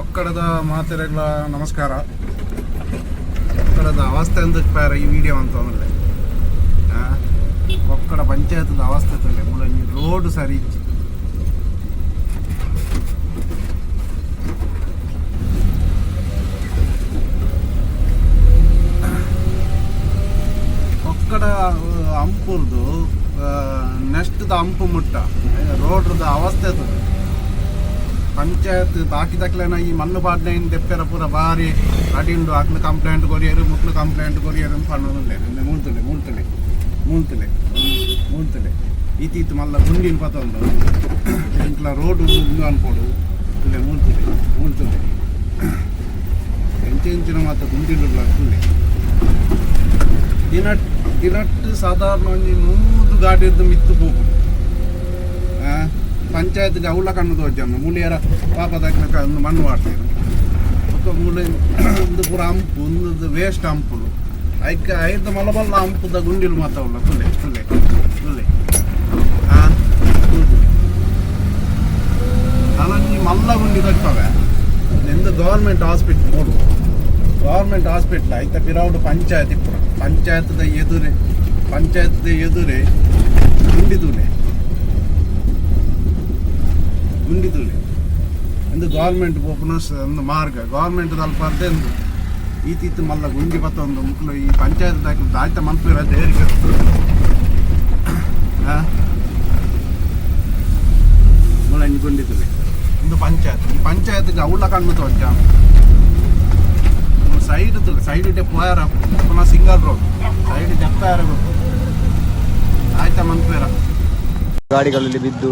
ಒಕ್ಕಡದ ಮಾತೆರೆಗಳ ನಮಸ್ಕಾರ. ಒಕ್ಕಡದ ಅವಸ್ಥೆ ಅಂತ ಈ ವಿಡಿಯೋ ಅಂತ ಅಂದ್ರೆ. ಒಕ್ಕಡ ಪಂಚಾಯತದ ಅವಸ್ಥೆ ತಂದೆ ಮೂಲಂಗಿ ರೋಡ್ ಸರಿ ಇಚ್ಚಿ ಒಕ್ಕಡ ಅಂಪುರ್ದು ನೆಕ್ಸ್ಟ್ ಅಂಪು ಮುಟ್ಟ ರೋಡ್ದ ಅವಸ್ಥೆ ಅದು ಪಂಚಾಯತ್ ಬಾಕಿ ತಕ್ಲೆನ ಈ ಮಣ್ಣು ಪಾಡ್ನೆನ್ ದೆಪ್ಪೆರ ಪೂರ ಬಾರಿ ಅಡಿಂಡು ಅಕ್ಲು ಕಂಪ್ಲೇಂಟ್ ಕೊರಿಯರು ಮುಕ್ಲು ಕಂಪ್ಲೇಂಟ್ ಕೊರಿಯರು ಪಣ್ಣುಂಡೆ ಮೂಳ್ತಲೆ ಮೂಳ್ತಲೆ ಮೂಳ್ತಲೆ ಮೂಳ್ತಲೆ ಈತೀತು ಮಲ್ಲ ಗುಂಡಿನ ಪತೊಂದು ಇಂಕ್ಲ ರೋಡು ಉಂಡು ಅನ್ಕೊಡು. ತುಲೆ ಮೂಳ್ತಲೆ ಮೂಳ್ತಲೆ ಎಂಚ ಎಂಚಿನ ಮಾತ ಗುಂಡಿಲ್ಲ ತುಲೆ ದಿನಟ್ ದಿನಟ್ಟು ಸಾಧಾರಣ ಒಂಜಿ ನೂರು ಗಾಡಿದ್ದು ಮಿತ್ತು ಹೋಗು ಪಂಚಾಯತ್ಗೆ ಅವಳ ಕಣ್ಣು ತೋಜಮ್ಮ ಮೂಲಿಯರ ಪಾಪ ತಕ್ಕ ಒಂದು ಮಣ್ಣು ಮಾಡ್ತೀರು ಮತ್ತು ಮುಳಿ ಒಂದು ಪೂರ ಹಂಪು, ಒಂದು ವೇಸ್ಟ್ ಹಂಪುಲು ಐಕ ಐದು ಮಲಬಲ್ಲ ಹಂಪುದ ಗುಂಡಿಲು ಮಾತಾವಲ್ಲ ತುಲೆ ತುಲೆ ಆ ಅಲ್ಲೊಂಜಿ ಮಲ್ಲ ಗುಂಡಿ ತಕ್ಕವೆ ನಿಂದು ಗೌರ್ಮೆಂಟ್ ಹಾಸ್ಪಿಟ್ಲ್ ನೋಡು. ಗೌರ್ಮೆಂಟ್ ಹಾಸ್ಪಿಟ್ಲ್ ಐತ ಪಿರಾವುಡು ಪಂಚಾಯತ್ ಪಂಚಾಯತ್ದ ಎದುರೇ ಪಂಚಾಯತ್ದ ಎದುರೇ ಗುಂಡಿ ತೂಲೆ ಎಂದು ಗೌರ್ಮೆಂಟ್ ಓಪನ್ ಒಂದು ಮಾರ್ಗ. ಗೌರ್ಮೆಂಟ್ ಅಲ್ಪರ್ದೆ ಒಂದು ಈತಿತ್ತು ಮಲ್ಲ ಗುಂಡಿ ಬತ್ತ ಒಂದು ಮುಕ್ಳು ಈ ಪಂಚಾಯತ್ ದಾಖಲು ದಾಯ್ತ ಮಂತ್ರಿ ದೇರಿಗೆ ಮುಳಂಜಿ ಗುಂಡಿ ತೂಲೆ ಒಂದು ಪಂಚಾಯತ್. ಈ ಪಂಚಾಯತ್ಗೆ ಅವಳ ಕಣ್ಣು ತೋಚ ಸೈಡ್ ಸೈಡ್ ಇಟ್ಟೆ ಪೋಯಾರ ಪುನಃ ಸಿಂಗಲ್ ರೋಡ್ ಸೈಡ್ ಜಪ್ತಾರ ಆಯ್ತಾ ಮನ್ಪೇರ ಗಾಡಿಗಳಲ್ಲಿ ಬಿದ್ದು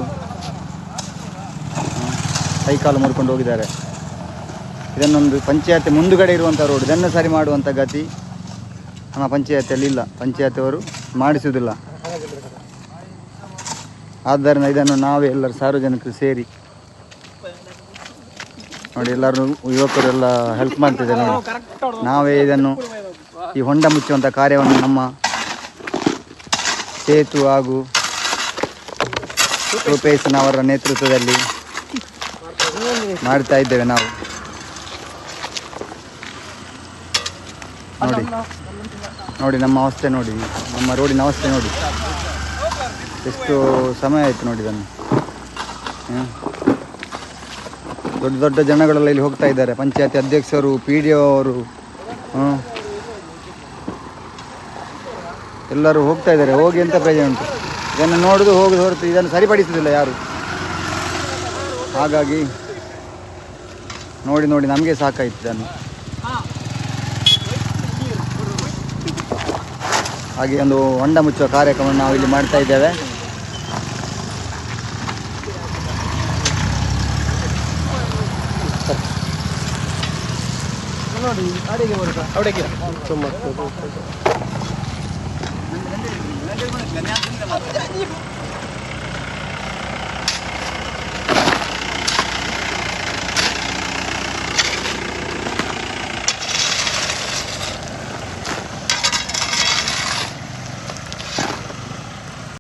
ಕೈಕಾಲು ಮುರ್ಕೊಂಡು ಹೋಗಿದ್ದಾರೆ. ಇದನ್ನೊಂದು ಪಂಚಾಯತ್ ಮುಂದುಗಡೆ ಇರುವಂಥ ರೋಡ್ ಇದನ್ನು ಸರಿ ಮಾಡುವಂಥ ಗತಿ ನಮ್ಮ ಪಂಚಾಯತಿಯಲ್ಲಿ ಇಲ್ಲ. ಪಂಚಾಯತಿಯವರು ಮಾಡಿಸುವುದಿಲ್ಲ. ಆದ್ದರಿಂದ ಇದನ್ನು ನಾವೇ ಎಲ್ಲರೂ ಸಾರ್ವಜನಿಕರು ಸೇರಿ ನೋಡಿ, ಎಲ್ಲರೂ ಯುವಕರೆಲ್ಲ ಹೆಲ್ಪ್ ಮಾಡ್ತಿದ್ದಾರೆ ನೋಡಿ. ನಾವೇ ಇದನ್ನು ಈ ಹೊಂಡ ಮುಚ್ಚುವಂಥ ಕಾರ್ಯವನ್ನು ನಮ್ಮ ಸೇತು ಹಾಗೂ ರೂಪೇಶನವರ ನೇತೃತ್ವದಲ್ಲಿ ಮಾಡ್ತಾ ಇದ್ದೇವೆ ನಾವು. ನೋಡಿ ನೋಡಿ ನಮ್ಮ ಅವಸ್ಥೆ ನೋಡಿ, ನಮ್ಮ ರೋಡಿನ ಅವಸ್ಥೆ ನೋಡಿ. ಎಷ್ಟು ಸಮಯ ಆಯಿತು ನೋಡಿ ಇದನ್ನು. ದೊಡ್ಡ ದೊಡ್ಡ ಜನಗಳೆಲ್ಲ ಇಲ್ಲಿ ಹೋಗ್ತಾ ಇದ್ದಾರೆ. ಪಂಚಾಯತಿ ಅಧ್ಯಕ್ಷರು ಪಿ ಡಿ ಅವರು, ಹ್ಮ್. ಎಲ್ಲರೂ ಹೋಗ್ತಾ ಇದ್ದಾರೆ. ಹೋಗಿ ಅಂತ ಪ್ರಯೋಜನ ಉಂಟು? ಇದನ್ನು ನೋಡೋದು ಹೋಗುದು ಹೊರತು ಇದನ್ನು ಸರಿಪಡಿಸುವುದಿಲ್ಲ ಯಾರು? ಹಾಗಾಗಿ ನೋಡಿ ನೋಡಿ ನಮಗೆ ಸಾಕಾಯ್ತು ಇದನ್ನು. ಹಾಗೆ ಒಂದು ಹೊಂಡ ಮುಚ್ಚುವ ಕಾರ್ಯಕ್ರಮ ನಾವು ಇಲ್ಲಿ ಮಾಡ್ತಾ ಇದ್ದೇವೆ.